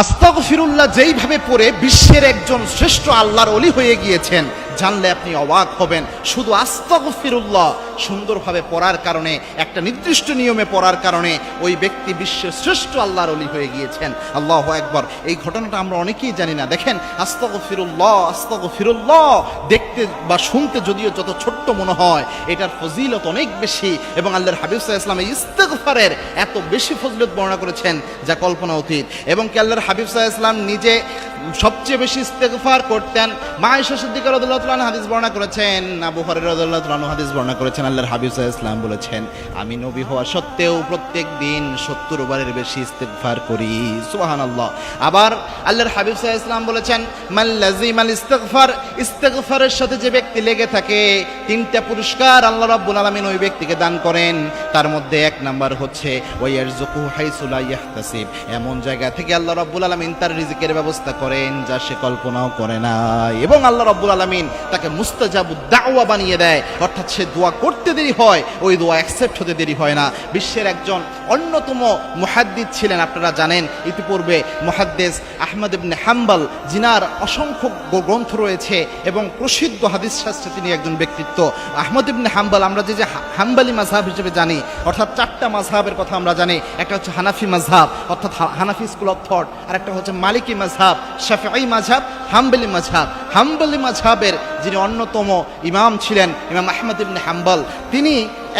আস্তাগ ফিরুল্লাহ যেইভাবে পড়ে বিশ্বের একজন শ্রেষ্ঠ আল্লাহর অলি হয়ে গিয়েছেন। জানলে আপনি অবাক হবেন। শুধু আস্তাগ ফিরুল্লাহ সুন্দরভাবে পড়ার কারণে, একটা নির্দিষ্ট নিয়মে পড়ার কারণে ওই ব্যক্তি বিশ্বের শ্রেষ্ঠ আল্লাহর অলি হয়ে গিয়েছেন। আল্লাহ একবার এই ঘটনাটা আমরা অনেকেই জানি না। দেখেন আস্তাগ ফিরুল্লাহ আস্তাগ ফিরুল্লাহ দেখতে বা শুনতে যদিও যত ছোট্ট মনে হয়, এটার ফজিলত অনেক বেশি এবং আল্লাহর হাবিব ওয়াসাল্লাম এই ইস্তেগফারের এত বেশি ফজিলত বর্ণনা করেছেন, যা কল্পনা অতীত। এবং কি আল্লাহর হাবিব ওয়াসাল্লাম নিজে সবচেয়ে বেশি ইস্তেগফার করতেন মা আয়েশা সিদ্দিকা রাদিয়াল্লাহু তাআলা হাদিস বর্ণনা করেছেন, আবু হুরায়রা রাদিয়াল্লাহু তাআলা হাদিস বর্ণনা করেছেন, আল্লাহর হাবিব সাল্লাল্লাহু ওয়াসাল্লাম বলেছেন, আমি নবী হওয়া সত্ত্বেও প্রত্যেক দিন 70 বারের বেশি ইস্তেগফার করি। সুবহানাল্লাহ। আবার আল্লাহর হাবিব সাল্লাল্লাহু ওয়াসাল্লাম বলেছেন, মান লাজিমাল ইস্তেগফার, ইস্তেগফারের সাথে যে ব্যক্তি লেগে থাকে, তিনটা পুরস্কার আল্লাহ রাব্বুল আলামিন ওই ব্যক্তিকে দান করেন। তার মধ্যে এক নাম্বার হচ্ছে ওয়াইয়ারযুকু হাইসু লা ইয়াহতাসিব। এমন জায়গা থেকে আল্লাহ রাব্বুল আলামিন তার রিজিকের ব্যবস্থা করেন, যা সে কল্পনাও করে না এবং আল্লাহ রাব্বুল আলামিন তাকে মুস্তাজাবুদ দাওয়া বানিয়ে দেয়। অর্থাৎ সে দোয়া করতে দেরি হয়, ওই দোয়া অ্যাকসেপ্ট হতে দেরি হয় না। বিশ্বের একজন অন্যতম মুহাদ্দিদ ছিলেন, আপনারা জানেন। ইতিপূর্বে মুহাদ্দিস আহমদ ইবনে হাম্বল জিনার অসংখ্য গ্রন্থ রয়েছে এবং প্রসিদ্ধ হাদিস শাস্ত্রে তিনি একজন ব্যক্তিত্ব। আহমদ ইবনে হাম্বল আমরা যে যে হাম্বলি মাঝহাব হিসেবে জানি, অর্থাৎ চারটা মাঝহাবের কথা আমরা জানি। একটা হচ্ছে হানাফি মাঝহাব অর্থাৎ হানাফি স্কুল অফ থট আর একটা হচ্ছে মালিকি মাঝহাব শাফিঈ মাঝাব হাম্বলি মাঝাব হাম্বলি মাঝহাবের যিনি অন্যতম ইমাম ছিলেন, ইমাম আহমদ ইবনে হাম্বল, তিনি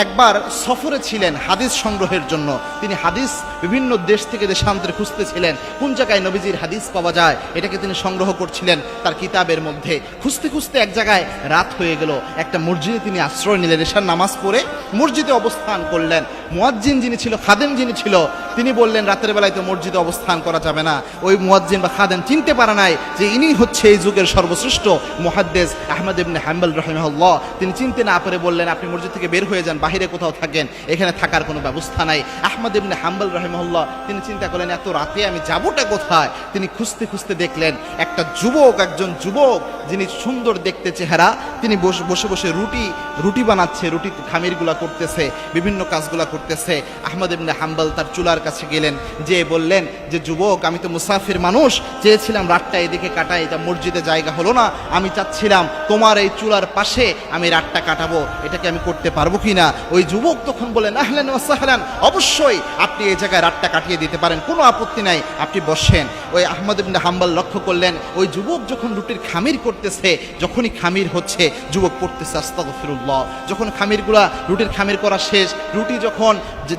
একবার সফরে ছিলেন হাদিস সংগ্রহের জন্য। তিনি হাদিস বিভিন্ন দেশ থেকে দেশান্তরে খুঁজতেছিলেন কোন জায়গায় নবীজির হাদিস পাওয়া যায়, এটাকে তিনি সংগ্রহ করছিলেন তার কিতাবের মধ্যে। খুঁজতে খুঁজতে এক জায়গায় রাত হয়ে গেল। একটা মসজিদে তিনি আশ্রয় নিলেন, এশার নামাজ পড়ে মসজিদে অবস্থান করলেন। মুয়াজ্জিন যিনি ছিল, খাদেম যিনি ছিল, তিনি বললেন, রাতের বেলায় তো মসজিদে অবস্থান করা যাবে না। ওই মুয়াজ্জিন বা খাদেম চিনতে পারে নাই যে ইনি হচ্ছে এই যুগের সর্বশ্রেষ্ঠ মুহাদ্দেস আহমদ ইবনে হাম্বল রহমহল্লাহ, তিনি চিনতে না পারে বললেন, আপনি মসজিদ থেকে বের হয়ে যান, বাহিরে কোথাও থাকেন, এখানে থাকার কোনো ব্যবস্থা নাই। আহমদ ইবনে হাম্বল রহমহল্লাহ, তিনি চিন্তা করলেন, এত রাতে আমি যাবোটা কোথায়? তিনি খুঁজতে খুঁজতে দেখলেন, একটা যুবক, একজন যুবক, যিনি সুন্দর দেখতে চেহারা তিনি বসে বসে রুটি রুটি বানাচ্ছে, রুটি খামিরগুলা করতেছে, বিভিন্ন কাজগুলা করতেছে। আহমদ ইবনে হাম্বাল তার চুলার কাছে গেলেন, যে বললেন যে, যুবক, আমি তো মুসাফির মানুষ, চেয়েছিলাম রাতটা এদিকে কাটাই, এটা মসজিদে জায়গা হলো না। আমি চাচ্ছিলাম তোমার এই চুলার পাশে আমি রাতটা কাটাবো, এটাকে আমি করতে পারব কি না ওই যুবক তখন বলেন আহলেন ওয়াসাহলান অবশ্যই আপনি এই জায়গায় রাতটা কাটিয়ে দিতে পারেন, কোনো আপত্তি নাই, আপনি বসেন। ওই আহমদ ইবনে হাম্বল লক্ষ্য করলেন, ওই যুবক যখন রুটির খামির করতেছে, যখনই খামির হচ্ছে, যুবক পড়তেছে, আস্তাগফিরুল্লাহ। যখন খামিরগুলা রুটির খামির করা শেষ, রুটি যখন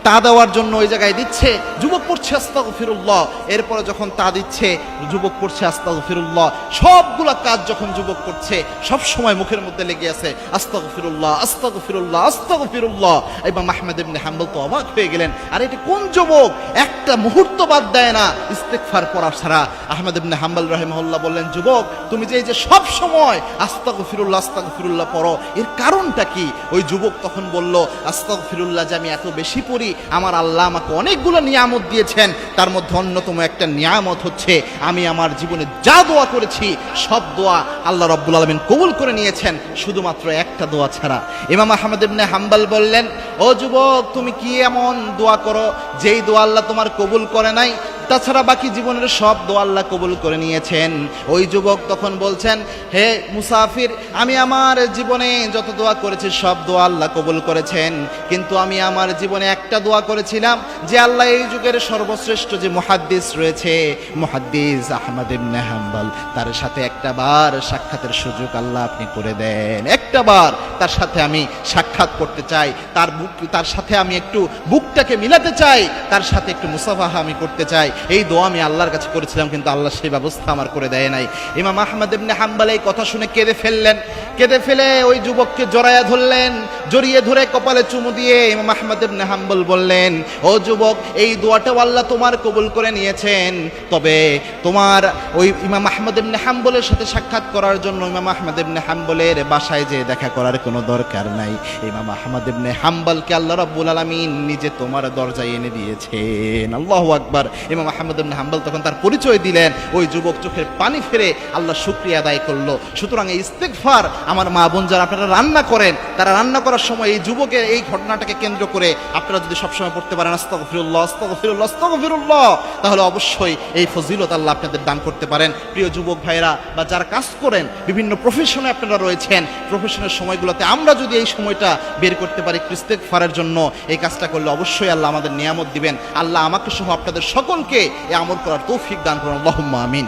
তা দেওয়ার জন্য ওই জায়গায় দিচ্ছে, যুবক পড়ছে আস্তাগফিরুল্লাহ। এরপরে যখন তা দিচ্ছে, যুবক পড়ছে আস্তাগফিরুল্লাহ। সবগুলা কাজ যখন যুবক করছে, সব সময় মুখের মধ্যে লেগে আছে, আস্তাগফিরুল্লাহ আস্তাগফিরুল্লাহ আস্তাগফিরুল্লাহ। এবং মাহমুদ ইবনে হাম্বল তো অবাক হয়ে গেলেন, আর এটা কোন যুবক? একটা মুহূর্ত বাদ দেয় না, ইস্তেগফার পড়া ছাড়া আহমদ ইবনে হাম্বল রাহিমাহুল্লাহ বললেন, যুবক, তুমি যে এই যে সব সময় আস্তাগফিরুল্লাহ আস্তাগফিরুল্লাহ পড়ো, এর কারণটা কি? ওই যুবক তখন বলল আস্তাক ফিরুল্লাহ যে আমি এত বেশি পড়ি, আমার আল্লাহ আমাকে অনেকগুলো নিয়ামত দিয়েছেন, তার মধ্যে অন্যতম একটা নিয়ামত হচ্ছে, আমি আমার জীবনে যা দোয়া করেছি, সব দোয়া আল্লাহ রব্বুল আলমিন কবুল করে নিয়েছেন, শুধুমাত্র একটা দোয়া ছাড়া। ইমাম আহমদ ইবনে হাম্বাল বললেন, ও যুবক, তুমি কি এমন দোয়া করো, যেই দোয়া আল্লাহ তোমার কবুল করে নাই তাছাড়া বাকি জীবনের সব দোয়া আল্লাহ কবুল করে নিয়েছেন। ওই যুবক তখন বলছেন, হে মুসাফির, আমি আমার জীবনে যত দোয়া করেছি, সব দোয়া আল্লাহ কবুল করেছেন। কিন্তু আমি আমার জীবনে একটা দোয়া করেছিলাম, যে আল্লাহ এই যুগের সর্বশ্রেষ্ঠ যে মুহাদ্দিস রয়েছে, মুহাদ্দিস আহমদ ইবনে হাম্বল, তার সাথে একটা বার সাক্ষাতের সুযোগ আল্লাহ আপনি করে দেন। একটা বার তার সাথে আমি সাক্ষাৎ করতে চাই, তার বুক, তার সাথে আমি একটু বুকটাকে মিলাতে চাই, তার সাথে একটু মুসাফাহা আমি করতে চাই এই দোয়া আমি আল্লাহর কাছে করেছিলাম, কিন্তু আল্লাহ সেই ব্যবস্থা আমার করে দেয় নাই। ইমাম আহমদ ইবনে হাম্বল এই কথা শুনে কেঁদে ফেললেন। কেঁদে ফেলে ওই যুবককে জড়ায়া ধরলেন, জড়িয়ে ধরে কপালে চুমু দিয়ে ইমাম আহমদ ইবনে হাম্বল বললেন, ও যুবক, এই দোয়াটাও আল্লাহ তোমার কবুল করে নিয়েছেন। তবে তোমার ওই ইমাম আহমদ ইবনে হাম্বলের সাথে সাক্ষাৎ করার জন্য ইমাম আহমদ ইবনে হাম্বলের বাসায় যে দেখা করার কোনো দরকার নাই। ইমাম আহমদ ইবনে হাম্বলকে আল্লাহ রাব্বুল আলামিন নিজে তোমার দরজায় এনে দিয়েছেন। আল্লাহু আকবার। ইমাম ইমাম আহমদ ইবনে হাম্বল তখন তার পরিচয় দিলেন। ওই যুবক চোখের পানি ফেরে আল্লাহ শুক্রিয়া আদায় করল। সুতরাং এই ইস্তেকফার আমার মা বোন যারা আপনারা রান্না করেন, তারা রান্না করার সময় এই যুবকের এই ঘটনাটাকে কেন্দ্র করে আপনারা যদি সবসময় পড়তে পারেন, আস্তাগফিরুল্লাহ আস্তাগফিরুল্লাহ আস্তাগফিরুল্লাহ, তাহলে অবশ্যই এই ফজিলত আল্লাহ আপনাদের দান করতে পারেন। প্রিয় যুবক ভাইরা বা যারা কাজ করেন, বিভিন্ন প্রফেশনে আপনারা রয়েছেন প্রফেশনের সময়গুলোতে আমরা যদি এই সময়টা বের করতে পারি ক্রিস্তেক ফারের জন্য, এই কাজটা করলে অবশ্যই আল্লাহ আমাদের নিয়ামত দিবেন। আল্লাহ আমাকে সহ আপনাদের সকলকে এই আমল করার তৌফিক দান করুন। আল্লাহুম্মা আমিন।